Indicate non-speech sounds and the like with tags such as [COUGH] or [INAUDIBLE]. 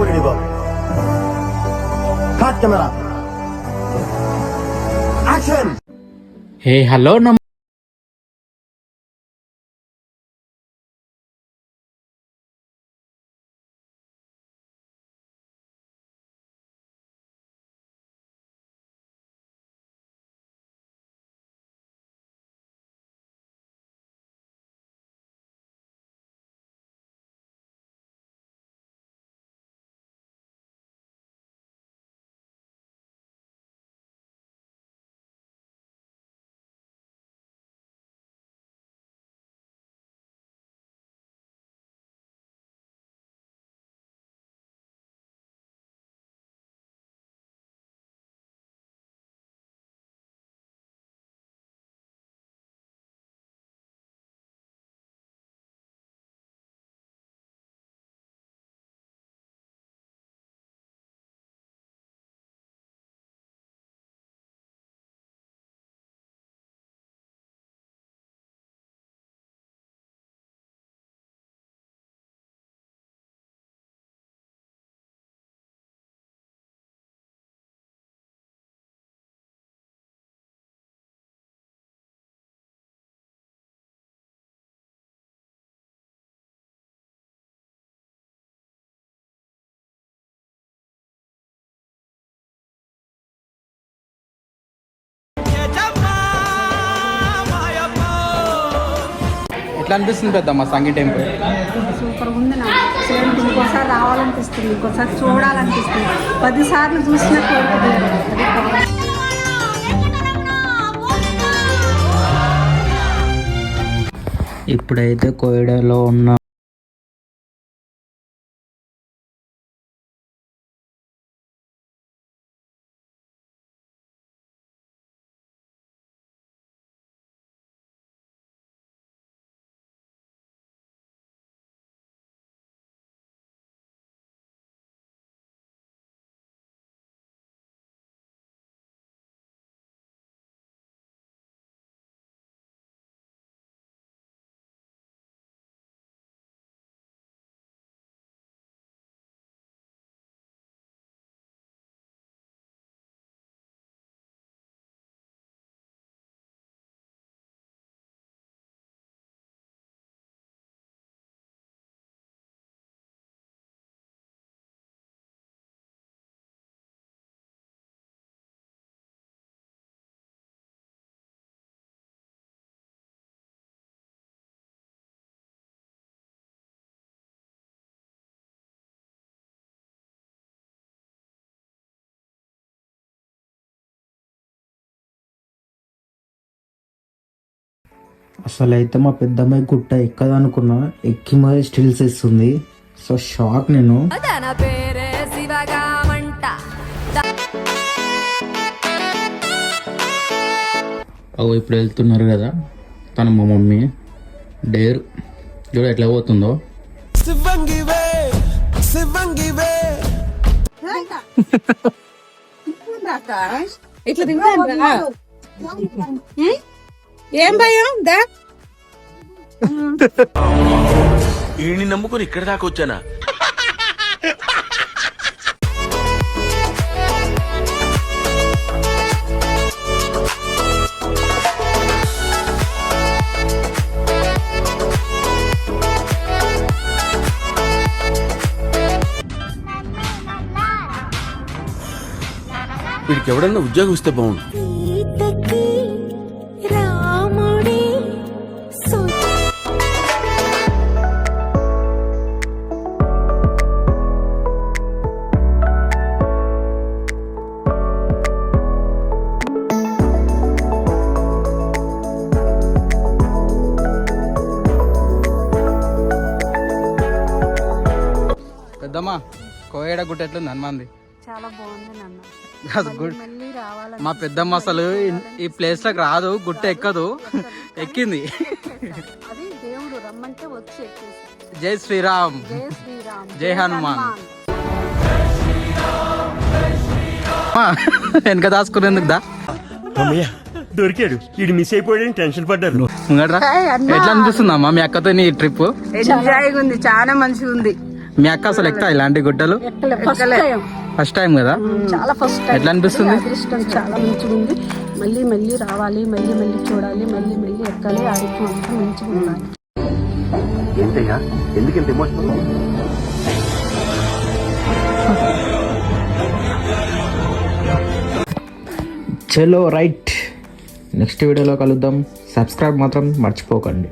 করে নিব। Cut camera? Action hey hello ఎట్లా అనిపిస్తుంది పెద్దమ్మ సంగీ టెంపుల్ సూపర్ ఉంది నాకు ఇంకోసారి రావాలనిపిస్తుంది ఇంకోసారి చూడాలనిపిస్తుంది పదిసార్లు చూసిన కోరిక తీరదు. అది కావాలి. ఇప్పుడైతే కోయడలో ఉన్న అసలు అయితే మా పెద్దమ్మాయి గుట్ట ఎక్కదనుకున్నా ఎక్కి మరి స్టిల్స్ ఇస్తుంది సో షాక్ నేను. తన పేరే శివగామంట. అవు ఇప్పుడు వెళ్తున్నారు కదా తను మా మమ్మీ. డేర్ చూడ ఎట్లా పోతుందో. ఇట్లా తింటా ఏం భయం? దా. ఈయన్ని నమ్ముకుని ఇక్కడ దాకా వచ్చానా? వీడికి ఎవడన్నా ఉద్యోగం ఇస్తే బాగుండు. పెద్దమ్మ కోయడ గుట్ట ఎట్లుంది చాలా బాగుంది నాన్న. కాదు గుడ్. మళ్ళీ రావాలని మా పెద్దమ్మ అసలు ఈ ప్లేస్లకు రాదు గుట్ట ఎక్కదు [LAUGHS] ఎక్కింది. అది దేవుడు రమ్మంటే వచ్చి ఎక్కేసి జై శ్రీరామ్. జై శ్రీరామ్. జై హనుమాన్. వెనక దాచుకునేందుకు దా. దొరికాడు. ఇది మిస్ అయిపోయాడని టెన్షన్ పడ్డారు. ఎట్లా అనిపిస్తుందమ్మా మీ అక్కతో నీ ట్రిప్ ఉంది చాలా మంచిగా ఉంది. మీ అక్క అసలు ఎక్కుతా ఇలాంటి గుట్టలు? ఎక్కలే ఫస్ట్ టైం ఫస్ట్ టైం కదా? చాలా ఫస్ట్ టైం ఎట్లా అనిపిస్తుంది? అదృష్టం చాలా మంచిగా ఉంది మళ్ళీ మళ్ళీ రావాలి మళ్ళీ మళ్ళీ చూడాలి మళ్ళీ మళ్ళీ ఎక్కాలి ఆరోగ్యం అంతా మంచిగా ఉండాలి. ఏంటయ్యా? ఎందుకు ఇంత ఎమోషనల్ చలో రైట్. నెక్స్ట్ వీడియోలో కలుద్దాం. సబ్స్క్రైబ్ మాత్రం మర్చిపోకండి.